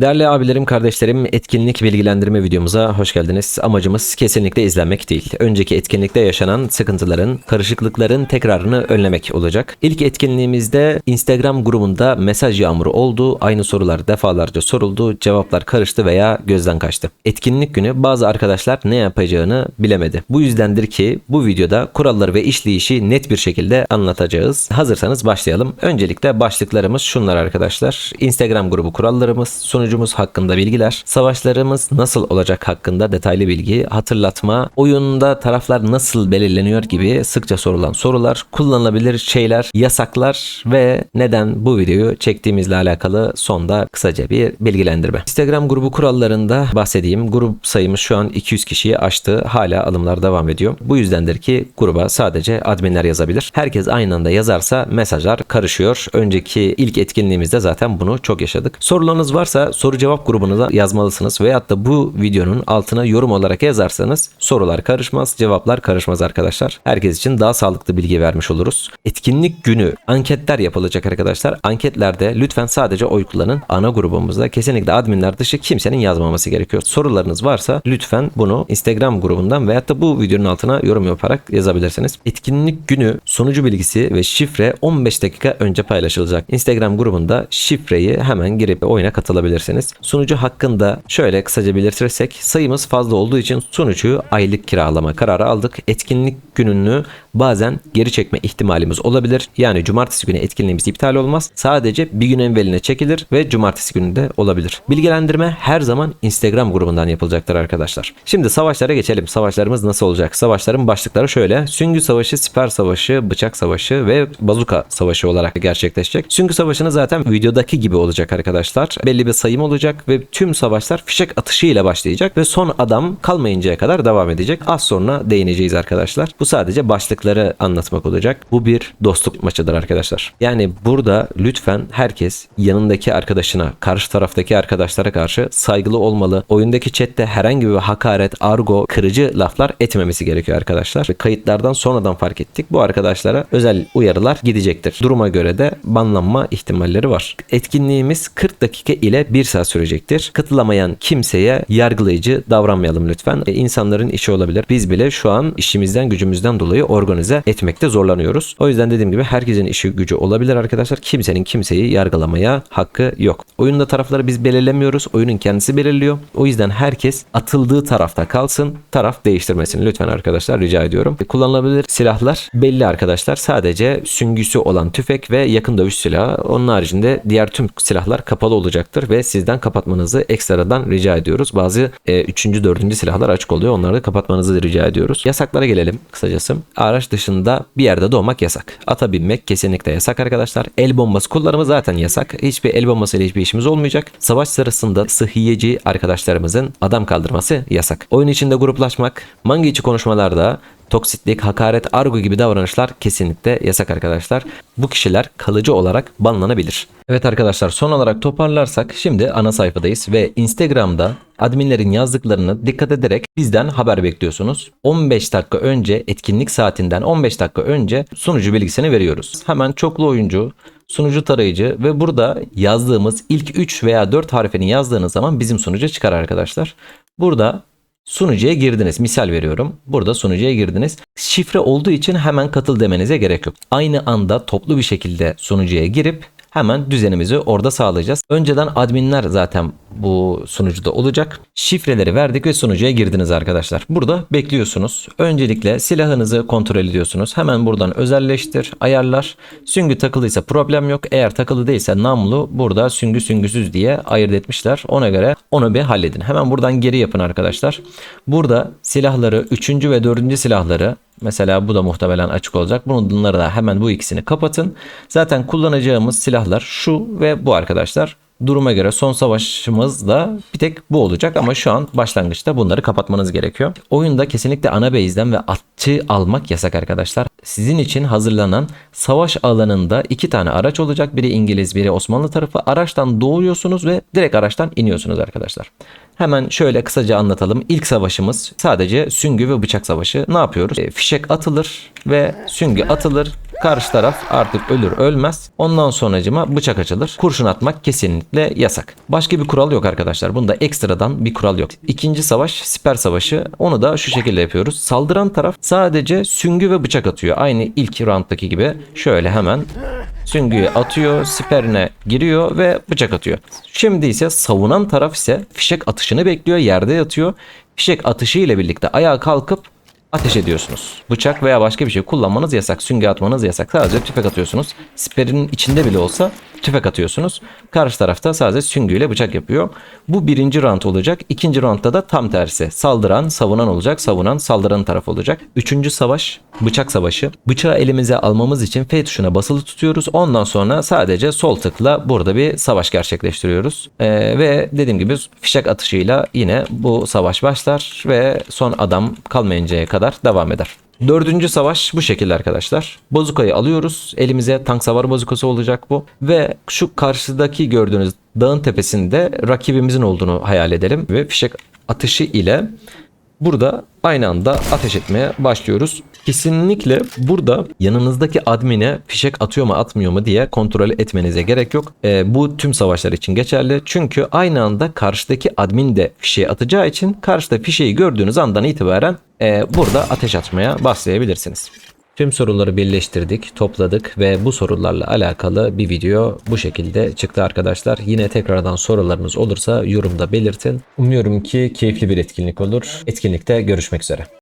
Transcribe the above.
Değerli abilerim, kardeşlerim, etkinlik bilgilendirme videomuza hoş geldiniz. Amacımız kesinlikle izlenmek değil. Önceki etkinlikte yaşanan sıkıntıların, karışıklıkların tekrarını önlemek olacak. İlk etkinliğimizde Instagram grubunda mesaj yağmuru oldu. Aynı sorular defalarca soruldu. Cevaplar karıştı veya gözden kaçtı. Etkinlik günü bazı arkadaşlar ne yapacağını bilemedi. Bu yüzdendir ki bu videoda kuralları ve işleyişi net bir şekilde anlatacağız. Hazırsanız başlayalım. Öncelikle başlıklarımız şunlar arkadaşlar. Instagram grubu kurallarımız, sunucumuz hakkında bilgiler, savaşlarımız nasıl olacak hakkında detaylı bilgi, hatırlatma, oyunda taraflar nasıl belirleniyor gibi sıkça sorulan sorular, kullanılabilir şeyler, yasaklar ve neden bu videoyu çektiğimizle alakalı sonda kısaca bir bilgilendirme. Instagram grubu kurallarında bahsedeyim. Grup sayımız şu an 200 kişiyi aştı. Hala alımlar devam ediyor. Bu yüzdendir ki gruba sadece adminler yazabilir. Herkes aynı anda yazarsa mesajlar karışıyor. Önceki ilk etkinliğimizde zaten bunu çok yaşadık. Sorularınız varsa soru cevap grubuna yazmalısınız veyahut da bu videonun altına yorum olarak yazarsanız sorular karışmaz, cevaplar karışmaz arkadaşlar. Herkes için daha sağlıklı bilgi vermiş oluruz. Etkinlik günü anketler yapılacak arkadaşlar. Anketlerde lütfen sadece oy kullanın. Ana grubumuzda kesinlikle adminler dışı kimsenin yazmaması gerekiyor. Sorularınız varsa lütfen bunu Instagram grubundan veyahut da bu videonun altına yorum yaparak yazabilirsiniz. Etkinlik günü sunucu bilgisi ve şifre 15 dakika önce paylaşılacak. Instagram grubunda şifreyi hemen girip oyuna katılabilirsiniz. Sunucu hakkında şöyle kısaca belirtirsek sayımız fazla olduğu için sunucuyu aylık kiralama kararı aldık. Etkinlik gününü bazen geri çekme ihtimalimiz olabilir. Yani cumartesi günü etkinliğimiz iptal olmaz. Sadece bir gün evveline çekilir ve cumartesi günü de olabilir. Bilgilendirme her zaman Instagram grubundan yapılacaktır arkadaşlar. Şimdi savaşlara geçelim. Savaşlarımız nasıl olacak? Savaşların başlıkları şöyle. Süngü savaşı, siper savaşı, bıçak savaşı ve bazuka savaşı olarak gerçekleşecek. Süngü savaşını zaten videodaki gibi olacak arkadaşlar. Belli bir sayım olacak ve tüm savaşlar fişek atışıyla başlayacak ve son adam kalmayıncaya kadar devam edecek. Az sonra değineceğiz arkadaşlar. Bu sadece başlıkları anlatmak olacak. Bu bir dostluk maçıdır arkadaşlar. Yani burada lütfen herkes yanındaki arkadaşına, karşı taraftaki arkadaşlara karşı saygılı olmalı. Oyundaki chatte herhangi bir hakaret, argo, kırıcı laflar etmemesi gerekiyor arkadaşlar. Kayıtlardan sonradan fark ettik. Bu arkadaşlara özel uyarılar gidecektir. Duruma göre de banlanma ihtimalleri var. Etkinliğimiz 40 dakika ile 1 saat sürecektir. Katılamayan kimseye yargılayıcı davranmayalım lütfen. E, insanların işi olabilir. Biz bile şu an işimizden gücümüzden dolayı organize etmekte zorlanıyoruz. O yüzden dediğim gibi herkesin işi gücü olabilir arkadaşlar. Kimsenin kimseyi yargılamaya hakkı yok. Oyunda tarafları biz belirlemiyoruz. Oyunun kendisi belirliyor. O yüzden herkes atıldığı tarafta kalsın. Taraf değiştirmesin lütfen arkadaşlar rica ediyorum. E, Kullanılabilir silahlar belli arkadaşlar. Sadece süngüsü olan tüfek ve yakın dövüş silahı. Onun haricinde diğer tüm silahlar kapalı olacaktır ve sizden kapatmanızı ekstradan rica ediyoruz. Bazı 3. 4. silahlar açık oluyor. Onları da kapatmanızı rica ediyoruz. Yasaklara gelelim kısacası. Araç dışında bir yerde doğmak yasak. Ata binmek kesinlikle yasak arkadaşlar. El bombası kullanımı zaten yasak. Hiçbir el bombası ile hiçbir işimiz olmayacak. Savaş sırasında sıhhiyeci arkadaşlarımızın adam kaldırması yasak. Oyun içinde gruplaşmak, manga içi konuşmalarda toksitlik, hakaret, argo gibi davranışlar kesinlikle yasak arkadaşlar. Bu kişiler kalıcı olarak banlanabilir. Evet arkadaşlar son olarak toparlarsak şimdi ana sayfadayız ve Instagram'da adminlerin yazdıklarını dikkat ederek bizden haber bekliyorsunuz. 15 dakika önce etkinlik saatinden 15 dakika önce sunucu bilgisini veriyoruz. Hemen çoklu oyuncu, sunucu tarayıcı ve burada yazdığımız ilk 3 veya 4 harfini yazdığınız zaman bizim sunucu çıkar arkadaşlar. Burada Sunucuya girdiniz. Misal veriyorum. Burada sunucuya girdiniz. Şifre olduğu için hemen katıl demenize gerek yok. Aynı anda toplu bir şekilde sunucuya girip hemen düzenimizi orada sağlayacağız. Önceden adminler zaten bu sunucuda olacak. Şifreleri verdik ve sunucuya girdiniz arkadaşlar. Burada bekliyorsunuz. Öncelikle silahınızı kontrol ediyorsunuz. Hemen buradan özelleştir, ayarlar. Süngü takılıysa problem yok. Eğer takılı değilse namlu burada süngü süngüsüz diye ayırt etmişler. Ona göre onu bir halledin. Hemen buradan geri yapın arkadaşlar. Burada silahları 3. ve 4. silahları Mesela bu da muhtemelen açık olacak. Bunları da hemen bu ikisini kapatın. Zaten kullanacağımız silahlar şu ve bu arkadaşlar. Duruma göre son savaşımız da bir tek bu olacak ama şu an başlangıçta bunları kapatmanız gerekiyor. Oyunda kesinlikle ana base'den ve atçı almak yasak arkadaşlar. Sizin için hazırlanan savaş alanında iki tane araç olacak. Biri İngiliz, biri Osmanlı tarafı. Araçtan doğuyorsunuz ve direkt araçtan iniyorsunuz arkadaşlar. Hemen şöyle kısaca anlatalım. İlk savaşımız sadece süngü ve bıçak savaşı. Ne yapıyoruz? E, fişek atılır ve süngü atılır. Karşı taraf artık ölür ölmez. Ondan sonracıma bıçak açılır. Kurşun atmak kesinlikle yasak. Başka bir kural yok arkadaşlar. Bunda ekstradan bir kural yok. İkinci savaş siper savaşı. Onu da şu şekilde yapıyoruz. Saldıran taraf sadece süngü ve bıçak atıyor. Aynı ilk rounddaki gibi. Şöyle hemen süngüyü atıyor, siperine giriyor ve bıçak atıyor. Şimdi ise savunan taraf ise fişek atışını bekliyor, yerde yatıyor. Fişek atışı ile birlikte ayağa kalkıp ateş ediyorsunuz. Bıçak veya başka bir şey kullanmanız yasak. Süngü atmanız yasak. Sadece tüfek atıyorsunuz. Siperin içinde bile olsa tüfek atıyorsunuz. Karşı tarafta sadece süngüyle bıçak yapıyor. Bu birinci round olacak. İkinci roundda da tam tersi. Saldıran savunan olacak. Savunan saldıran taraf olacak. Üçüncü savaş bıçak savaşı. Bıçağı elimize almamız için F tuşuna basılı tutuyoruz. Ondan sonra sadece sol tıkla burada bir savaş gerçekleştiriyoruz. Ee, ve dediğim gibi fişek atışıyla yine bu savaş başlar ve son adam kalmayıncaya kadar devam eder. Dördüncü savaş bu şekilde arkadaşlar. Bozukayı alıyoruz. Elimize tank savar bozukası olacak bu. Ve şu karşıdaki gördüğünüz dağın tepesinde rakibimizin olduğunu hayal edelim. Ve fişek atışı ile burada aynı anda ateş etmeye başlıyoruz. Kesinlikle burada yanınızdaki admine fişek atıyor mu atmıyor mu diye kontrol etmenize gerek yok. Ee, bu tüm savaşlar için geçerli. Çünkü aynı anda karşıdaki admin de fişeği atacağı için karşıda fişeği gördüğünüz andan itibaren e, burada ateş atmaya başlayabilirsiniz. Tüm soruları birleştirdik, topladık ve bu sorularla alakalı bir video bu şekilde çıktı arkadaşlar. Yine tekrardan sorularınız olursa yorumda belirtin. Umuyorum ki keyifli bir etkinlik olur. Etkinlikte görüşmek üzere.